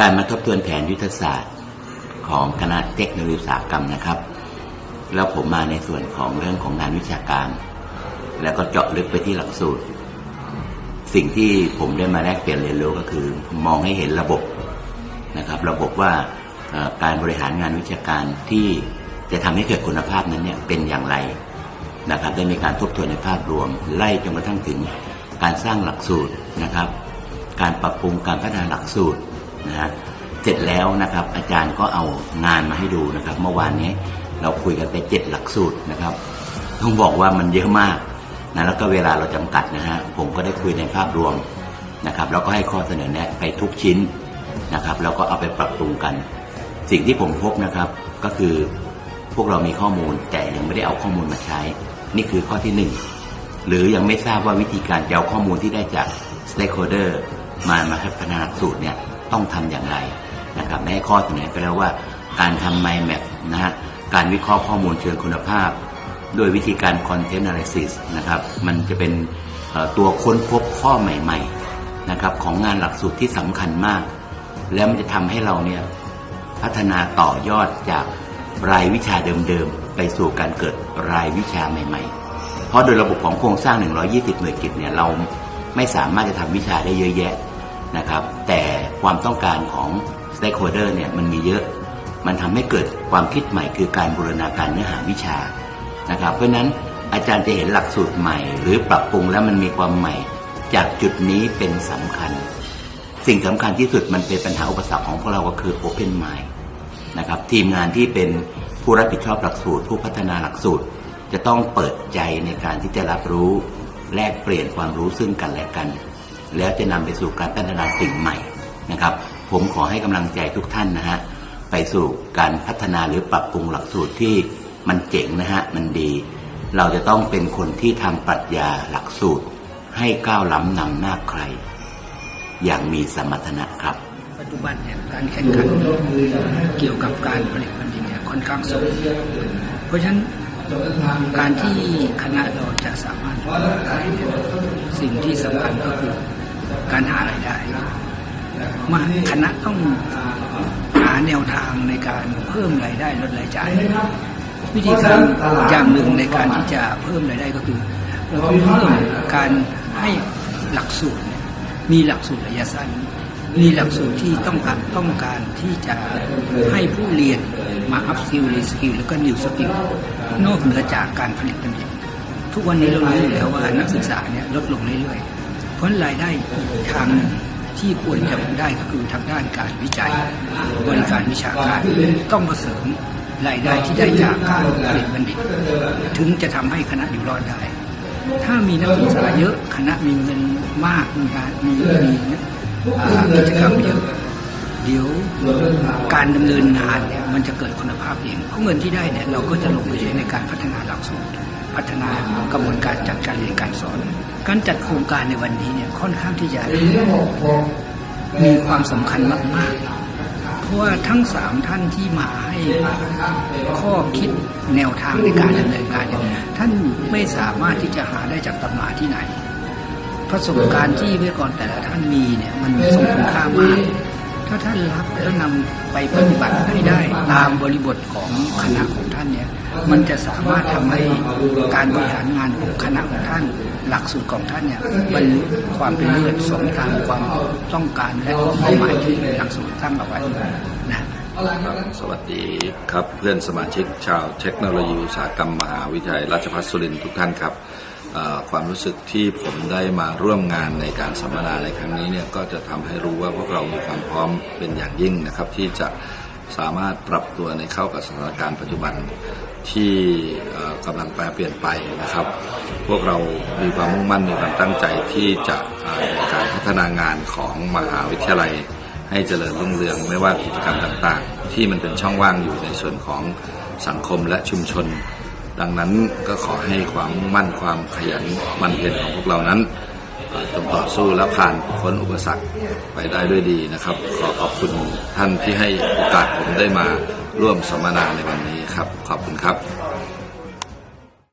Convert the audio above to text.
การมาทบทวนแผนยุทธศาสตร์ของคณะเทคโนโลยีอุตสาหกรรมนะครับ แล้วผมมาในส่วนของเรื่องของงานวิชาการ แล้วก็เจาะลึกไปที่หลักสูตร สิ่งที่ผมได้มาแลกเปลี่ยนเรียนรู้ก็คือ มองให้เห็นระบบนะครับ ระบบว่าการบริหารงานวิชาการที่จะทำให้เกิดคุณภาพนั้นเนี่ยเป็นอย่างไรนะครับ ได้มีการทบทวนในภาพรวม ไล่จนกระทั่งถึงการสร้างหลักสูตรนะครับ การปรับปรุงการพัฒนาหลักสูตร นะฮะเสร็จแล้วนะครับ อาจารย์ก็เอางานมาให้ดูนะครับ เมื่อวานนี้เราคุยกันไปเจ็ดหลักสูตรนะครับ ต้องบอกว่ามันเยอะมากนะแล้วก็เวลาเราจำกัดนะฮะผมก็ได้คุยในภาพรวมนะครับ แล้วก็ให้ข้อเสนอแนะไปทุกชิ้นนะครับ แล้วก็เอาไปปรับปรุงกัน สิ่งที่ผมพบนะครับก็คือพวกเรามีข้อมูลแต่ยังไม่ได้เอาข้อมูลมาใช้ นี่คือข้อที่หนึ่งหรือยังไม่ทราบว่าวิธีการจะเอาข้อมูลที่ได้จาก stakeholder มามาพัฒนาสูตรเนี่ย ต้องทำอย่างไรนะครับได้ให้ข้อเสนอไปแล้วว่าการทำ mind map นะฮะการวิเคราะห์ข้อมูลเชิงคุณภาพ ด้วยวิธีการ content analysis นะครับมันจะเป็นตัวค้นพบข้อใหม่ๆนะครับของงานหลักสูตรที่สำคัญมาก แล้วมันจะทำให้เราเนี่ยพัฒนาต่อยอดจากรายวิชาเดิมๆ ไปสู่การเกิดรายวิชาใหม่ๆ เพราะโดยระบบของโครงสร้าง 120 หน่วยกิจเนี่ยเราไม่สามารถจะทำวิชาได้เยอะแยะ นะครับ แต่ความต้องการของ stakeholder เนี่ยมันมีเยอะ มันทำให้เกิดความคิดใหม่คือการบูรณาการเนื้อหาวิชานะครับ เพราะฉะนั้นอาจารย์จะเห็นหลักสูตรใหม่ หรือปรับปรุงแล้วมันมีความใหม่ จากจุดนี้เป็นสำคัญ สิ่งสำคัญที่สุดมันเป็นปัญหาอุปสรรคของพวกเราก็คือ Open Mind นะครับทีมงานที่เป็นผู้รับผิดชอบหลักสูตร ผู้พัฒนาหลักสูตร จะต้องเปิดใจในการที่จะรับรู้แลกเปลี่ยนความรู้ซึ่งกันและกัน แล้วจะนำไปสู่การพัฒนาสิ่งใหม่นะครับ ผมขอให้กำลังใจทุกท่านนะฮะไปสู่การพัฒนาหรือปรับปรุงหลักสูตรที่มันเจ๋งนะฮะมันดี เราจะต้องเป็นคนที่ทำปรัชญาหลักสูตร ให้ก้าวล้ำนำหน้าใคร อย่างมีสมรรถนะครับ ปัจจุบันเนี่ยการแข่งขันเกี่ยวกับการผลิตบัณฑิตเนี่ยค่อนข้างสูงเพราะฉะนั้นการที่คณะเราจะสามารถได้สิ่งที่สำคัญก็คือ การหารายได้มาคณะต้องหาแนวทางในการเพิ่มรายได้ลดรายจ่ายวิธีการอย่างหนึ่งในการที่จะเพิ่มรายได้ก็คือเราต้องเพิ่มการให้หลักสูตรมีหลักสูตรระยะสั้น มีหลักสูตรที่ต้องการต้องการที่จะให้ผู้เรียนมาอัพสกิลรีสกิลแล้วก็นิวสกิลนอกเหนือจากการผลิตบัณฑิตทุกวันนี้เรารู้อยู่แล้วว่านักศึกษาเนี่ยลดลงเรื่อยๆ เพราะรายได้อีกทางหนึ่งที่ควรจะได้ก็คือทางด้านการวิจัย บริการวิชาการต้องมาเสริมรายได้ที่ได้จากการผลิตบัณฑิต ถึงจะทำให้คณะอยู่รอดได้ ถ้ามีนักศึกษาเยอะคณะมีเงินมากมีการมีมีกิจกรรมเยอะเดี๋ยวการดำเนินงานเนี่ยมันจะเกิดคุณภาพเองเพราะเงินที่ได้เนี่ยเราก็จะลงไปใช้ในการพัฒนาหลักสูตร พัฒนากระบวนการจัดการเรียนการสอน การจัดโครงการในวันนี้เนี่ยค่อนข้างที่จะมีความสำคัญมากๆ เพราะว่าทั้งสามท่านที่มาให้ข้อคิดแนวทางในการดำเนินการเนี่ยท่านไม่สามารถที่จะหาได้จากตำราที่ไหนประสบการณ์ที่วิทยากรแต่ละท่านมีเนี่ยมันทรงคุณค่ามาก ถ้าท่านรับแล้วนำไปปฏิบัติให้ได้ตามบริบทของคณะของท่านเนี่ย มันจะสามารถทำให้การบริหารงานของคณะของท่าน หลักสูตรของท่านเนี่ยบรรลุความเป็นเลิศสมตามความต้องการและก็เป้าหมายที่หลักสูตรตั้งเอาไว้นะสวัสดีครับเพื่อนสมาชิกชาวเทคโนโลยีอุตสาหกรรมมหาวิทยาลัยราชภัฏสุรินทร์ทุกท่านครับความรู้สึกที่ผมได้มาร่วมงานในการสัมมนาในครั้งนี้เนี่ยก็จะทำให้รู้ว่าพวกเรามีความพร้อมเป็นอย่างยิ่งนะครับ ที่จะสามารถปรับตัวในเข้ากับสถานการณ์ปัจจุบัน ที่กำลังแปรเปลี่ยนไปนะครับ พวกเรามีความมุ่งมั่นมีความตั้งใจที่จะในการพัฒนางานของมหาวิทยาลัย ให้เจริญรุ่งเรืองไม่ว่ากิจกรรมต่างๆ ที่มันเป็นช่องว่างอยู่ในส่วนของสังคมและชุมชน ดังนั้นก็ขอให้ความมุ่งมั่นความขยันมันเพียรของพวกเรานั้นเอ่อจงต่อสู้และผ่านพ้นอุปสรรคไปได้ด้วยดีนะครับ ขอขอบคุณท่านที่ให้โอกาสผมได้มาร่วมสัมมนาในวันนี้ ครับ ขอบคุณครับ